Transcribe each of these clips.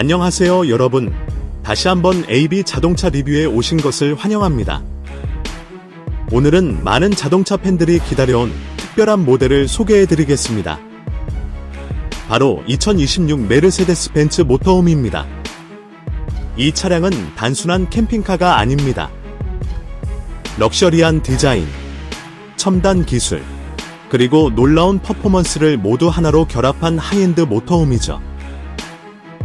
안녕하세요 여러분. 다시 한번 AB 자동차 리뷰에 오신 것을 환영합니다. 오늘은 많은 자동차 팬들이 기다려온 특별한 모델을 소개해 드리겠습니다. 바로 2026 메르세데스 벤츠 모터홈입니다. 이 차량은 단순한 캠핑카가 아닙니다. 럭셔리한 디자인, 첨단 기술, 그리고 놀라운 퍼포먼스를 모두 하나로 결합한 하이엔드 모터홈이죠.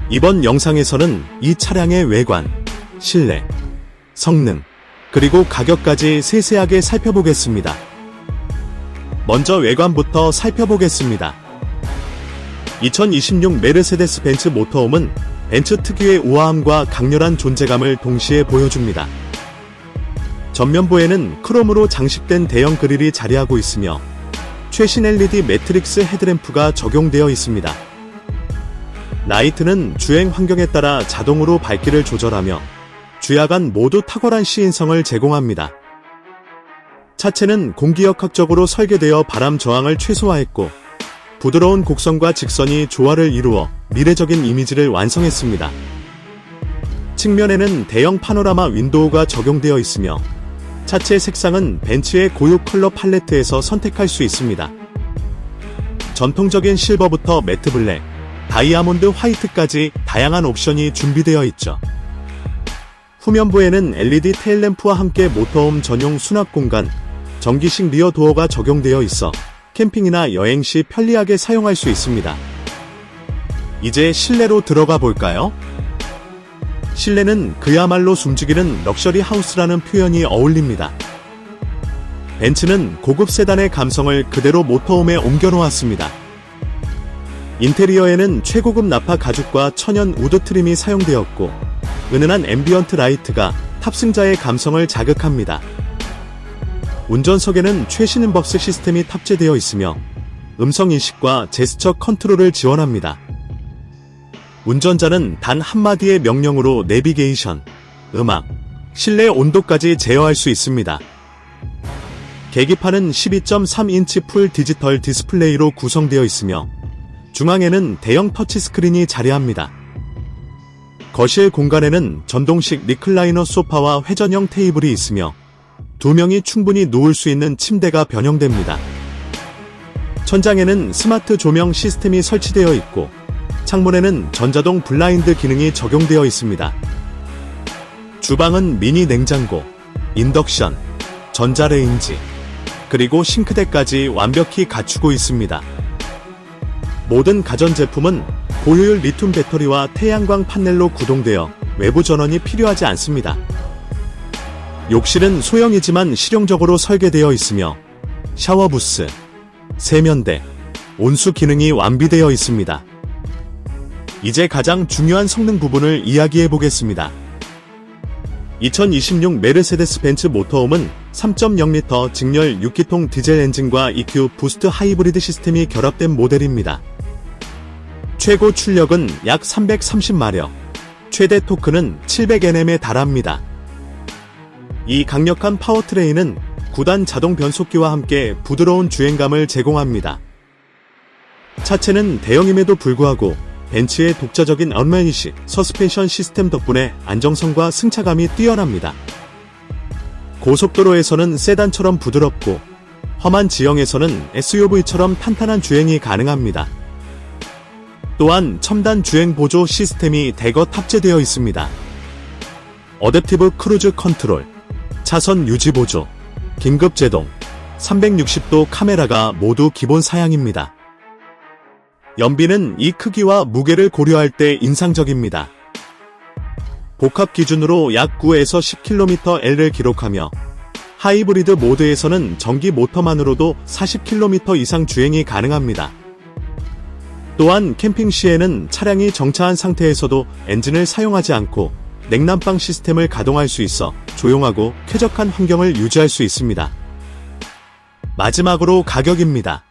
이번 영상에서는 이 차량의 외관, 실내, 성능, 그리고 가격까지 세세하게 살펴보겠습니다. 먼저 외관부터 살펴보겠습니다. 2026 메르세데스 벤츠 모터홈은 벤츠 특유의 우아함과 강렬한 존재감을 동시에 보여줍니다. 전면부에는 크롬으로 장식된 대형 그릴이 자리하고 있으며 최신 LED 매트릭스 헤드램프가 적용되어 있습니다. 라이트는 주행 환경에 따라 자동으로 밝기를 조절하며 주야간 모두 탁월한 시인성을 제공합니다. 차체는 공기역학적으로 설계되어 바람 저항을 최소화했고 부드러운 곡선과 직선이 조화를 이루어 미래적인 이미지를 완성했습니다. 측면에는 대형 파노라마 윈도우가 적용되어 있으며 차체 색상은 벤츠의 고유 컬러 팔레트에서 선택할 수 있습니다. 전통적인 실버부터 매트 블랙, 다이아몬드 화이트까지 다양한 옵션이 준비되어 있죠. 후면부에는 LED 테일램프와 함께 모터홈 전용 수납 공간, 전기식 리어 도어가 적용되어 있어 캠핑이나 여행 시 편리하게 사용할 수 있습니다. 이제 실내로 들어가 볼까요? 실내는 그야말로 숨죽이는 럭셔리 하우스라는 표현이 어울립니다. 벤츠는 고급 세단의 감성을 그대로 모터홈에 옮겨놓았습니다. 인테리어에는 최고급 나파 가죽과 천연 우드 트림이 사용되었고, 은은한 앰비언트 라이트가 탑승자의 감성을 자극합니다. 운전석에는 최신 음버스 시스템이 탑재되어 있으며, 음성 인식과 제스처 컨트롤을 지원합니다. 운전자는 단 한마디의 명령으로 내비게이션, 음악, 실내 온도까지 제어할 수 있습니다. 계기판은 12.3인치 풀 디지털 디스플레이로 구성되어 있으며 중앙에는 대형 터치스크린이 자리합니다. 거실 공간에는 전동식 리클라이너 소파와 회전형 테이블이 있으며 두 명이 충분히 누울 수 있는 침대가 변형됩니다. 천장에는 스마트 조명 시스템이 설치되어 있고 창문에는 전자동 블라인드 기능이 적용되어 있습니다. 주방은 미니 냉장고, 인덕션, 전자레인지, 그리고 싱크대까지 완벽히 갖추고 있습니다. 모든 가전제품은 고효율 리튬 배터리와 태양광 판넬로 구동되어 외부 전원이 필요하지 않습니다. 욕실은 소형이지만 실용적으로 설계되어 있으며 샤워 부스, 세면대, 온수 기능이 완비되어 있습니다. 이제 가장 중요한 성능 부분을 이야기해 보겠습니다. 2026 메르세데스 벤츠 모터홈은 3.0L 직렬 6기통 디젤 엔진과 EQ 부스트 하이브리드 시스템이 결합된 모델입니다. 최고 출력은 약 330마력, 최대 토크는 700Nm에 달합니다. 이 강력한 파워트레인은 9단 자동 변속기와 함께 부드러운 주행감을 제공합니다. 차체는 대형임에도 불구하고 벤츠의 독자적인 언매니시 서스펜션 시스템 덕분에 안정성과 승차감이 뛰어납니다. 고속도로에서는 세단처럼 부드럽고 험한 지형에서는 SUV처럼 탄탄한 주행이 가능합니다. 또한 첨단 주행 보조 시스템이 대거 탑재되어 있습니다. 어댑티브 크루즈 컨트롤, 차선 유지 보조, 긴급 제동, 360도 카메라가 모두 기본 사양입니다. 연비는 이 크기와 무게를 고려할 때 인상적입니다. 복합 기준으로 약 9에서 10kmL을 기록하며 하이브리드 모드에서는 전기 모터만으로도 40km 이상 주행이 가능합니다. 또한 캠핑 시에는 차량이 정차한 상태에서도 엔진을 사용하지 않고 냉난방 시스템을 가동할 수 있어 조용하고 쾌적한 환경을 유지할 수 있습니다. 마지막으로 가격입니다.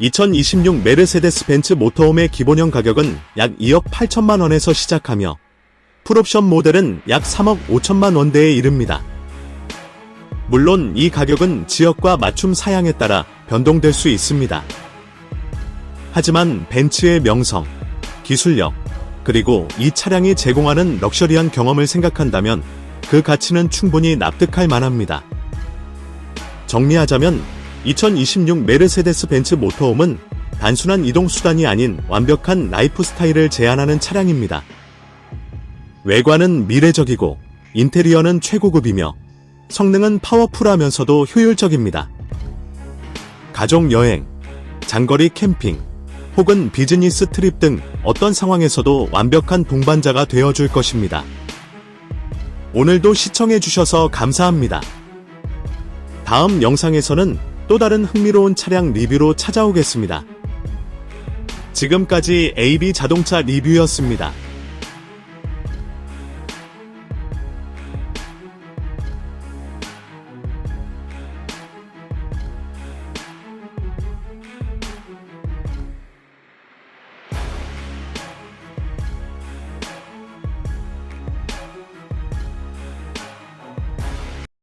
2026 메르세데스 벤츠 모터홈의 기본형 가격은 약 2억 8천만 원에서 시작하며 풀옵션 모델은 약 3억 5천만 원대에 이릅니다. 물론 이 가격은 지역과 맞춤 사양에 따라 변동될 수 있습니다. 하지만 벤츠의 명성, 기술력, 그리고 이 차량이 제공하는 럭셔리한 경험을 생각한다면 그 가치는 충분히 납득할 만합니다. 정리하자면 2026 메르세데스 벤츠 모터홈은 단순한 이동 수단이 아닌 완벽한 라이프 스타일을 제안하는 차량입니다. 외관은 미래적이고 인테리어는 최고급이며 성능은 파워풀하면서도 효율적입니다. 가족 여행, 장거리 캠핑, 혹은 비즈니스 트립 등 어떤 상황에서도 완벽한 동반자가 되어줄 것입니다. 오늘도 시청해주셔서 감사합니다. 다음 영상에서는 또 다른 흥미로운 차량 리뷰로 찾아오겠습니다. 지금까지 AB 자동차 리뷰였습니다.